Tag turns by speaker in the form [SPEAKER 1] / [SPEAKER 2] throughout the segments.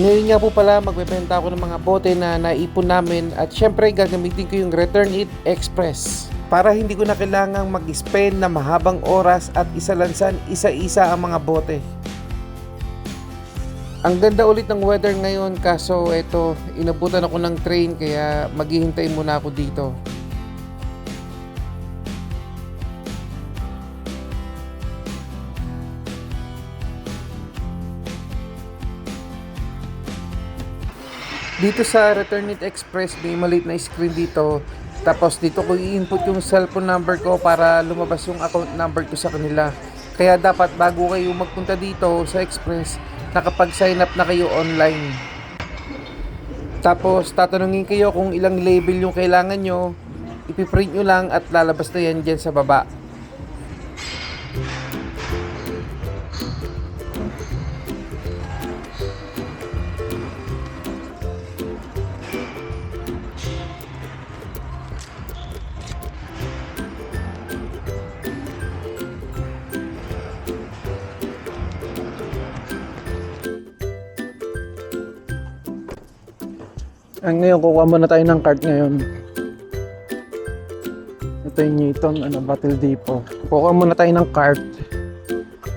[SPEAKER 1] Ngayon nga po pala magbebenta ako ng mga bote na naipon namin at syempre gagamitin ko yung Return It Express para hindi ko na kailangang mag-spend na mahabang oras at isalansan isa-isa ang mga bote. Ang ganda ulit ng weather ngayon kaso eto inabutan ako ng train kaya maghihintay muna ako dito. Dito sa Return It Express may maliit na screen dito. Tapos dito ko i-input yung cellphone number ko para lumabas yung account number ko sa kanila. Kaya dapat bago kayo magpunta dito sa Express, nakapag-sign up na kayo online. Tapos tatanungin kayo kung ilang label yung kailangan nyo, ipiprint nyo lang at lalabas na yan dyan sa baba. Ang ngayon, kukuha muna tayo ng cart ngayon. Ito yung Newton, ano, Battle Depot. Kukuha muna tayo ng cart.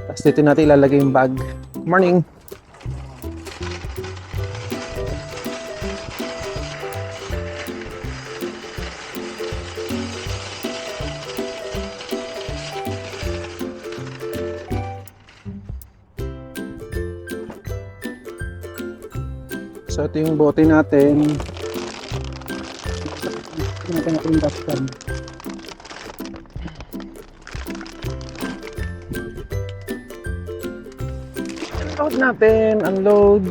[SPEAKER 1] Tapos dito natin ilalagay yung bag. Morning! So ito yung bote natin. Ito natin natin yung dashcam. Unload natin, unload.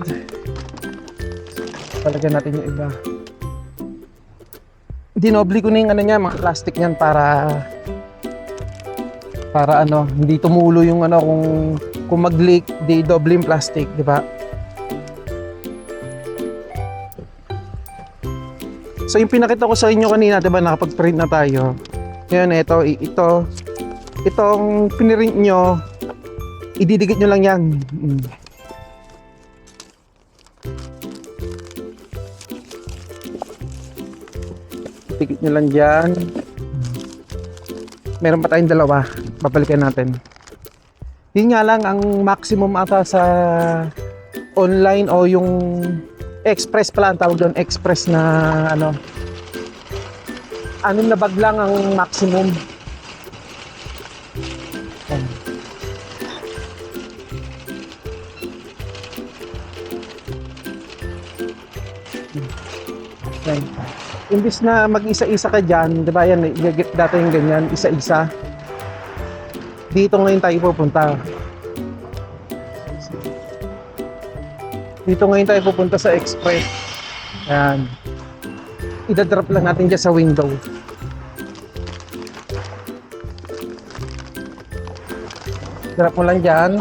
[SPEAKER 1] Palagyan natin yung iba. Dinobli ko na yung ano niya, mga plastic niyan para para ano, hindi tumulo yung ano kung kung mag-leak, di doble yung plastic, di ba? So yung pinakita ko sa inyo kanina, 'di ba, nakapag-print na tayo. Ngayon ito, ito itong pinrint nyo, ididikit nyo lang 'yan. Mm. Dikit nyo lang diyan. Meron pa tayong dalawa. Babalikan natin. Yun nga lang ang maximum ata sa online o yung express pala ang tawag doon express na ano anim na bag lang ang maximum. Ayan. Imbis na mag-isa-isa ka dyan, di ba yan, data yung ganyan, isa-isa. Dito ngayon tayo pupunta. Dito ngayon tayo pupunta sa express. Ayan. Idadrop lang natin dyan sa window. Drop mo lang dyan.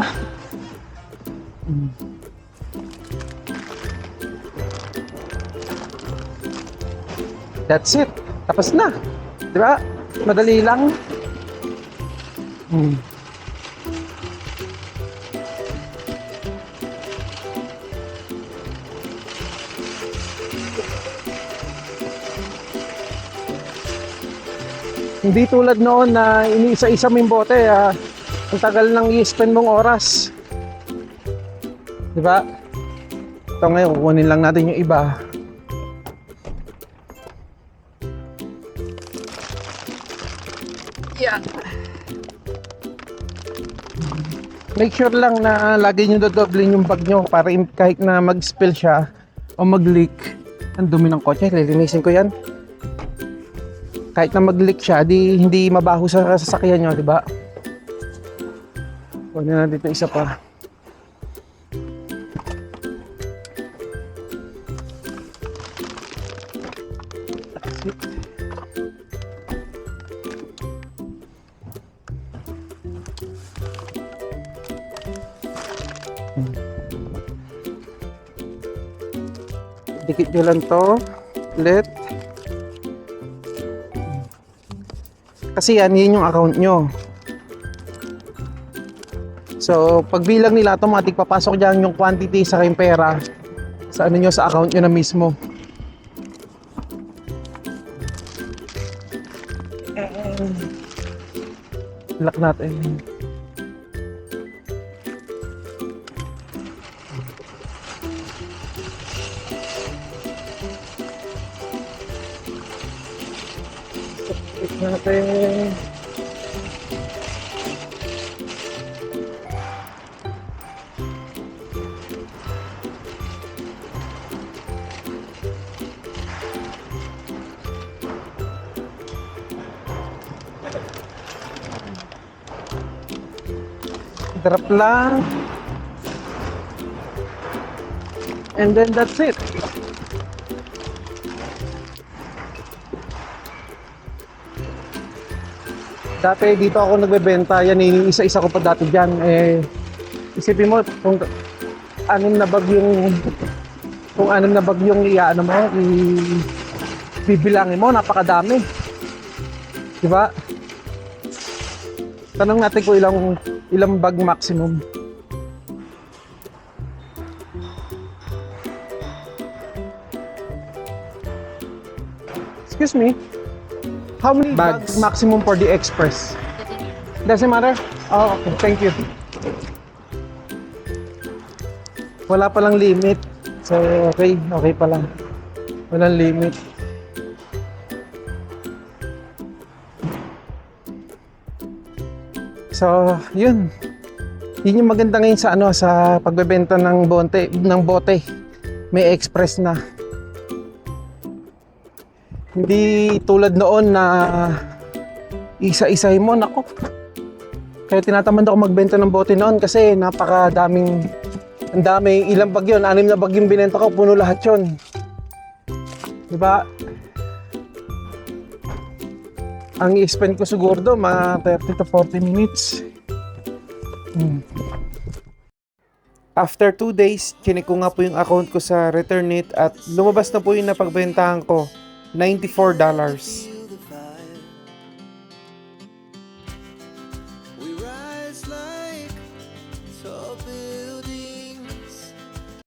[SPEAKER 1] That's it. Tapos na. Di? Madali lang. Mm. Hindi tulad noon na iniisa-isa mo yung bote, ah, ang tagal nang i-spend mong oras. Di ba? Ito ngayon, kukunin lang natin yung iba. Yeah. Make sure lang na lagi nyo dodoblin yung bag nyo para kahit na mag-spill siya o mag-leak. Ang dumi ng kotse, lilinisin ko yan kahit na mag-leak siya, di hindi mabaho sa sasakyan nyo, di ba? Kunin natin ito isa pa. it. Dikit nyo lang to. Let. Kasi yan, yun yung account nyo. So, pagbilang nila, automatic papasok dyan yung quantity sa kayong pera sa ano nyo, sa account nyo na mismo. Lock natin. Lock natin. Drop lang. And then that's it. Dati dito ako nagbebenta, yan eh, isa-isa ko pa dati dyan. Eh, isipin mo, kung anim na bag yung, kung anim na bag yung iaano mo, i, bibilangin mo, napakadami. Diba? Tanong natin kung ilang ilang bag maximum. Excuse me. How many bags,
[SPEAKER 2] Bags.
[SPEAKER 1] maximum for the express? Doesn't matter? Oh, okay. Thank you. Wala palang limit. So, okay. Okay pa lang. Walang limit. So, yun. Yun yung maganda ngayon sa ano sa pagbebenta ng bote, ng bote. May express na. Hindi tulad noon na isa-isahin mo, nako. Kaya tinatamad ako magbenta ng bote noon kasi napakadaming ang dami, ilang bag yun, anim na bag yung binenta ko, puno lahat yun. Di ba? Ang i-spend ko siguro do, mga 30 to 40 minutes. Hmm. After 2 days, chinik ko nga po yung account ko sa Returnit at lumabas na po yung napagbentahan ko, $94.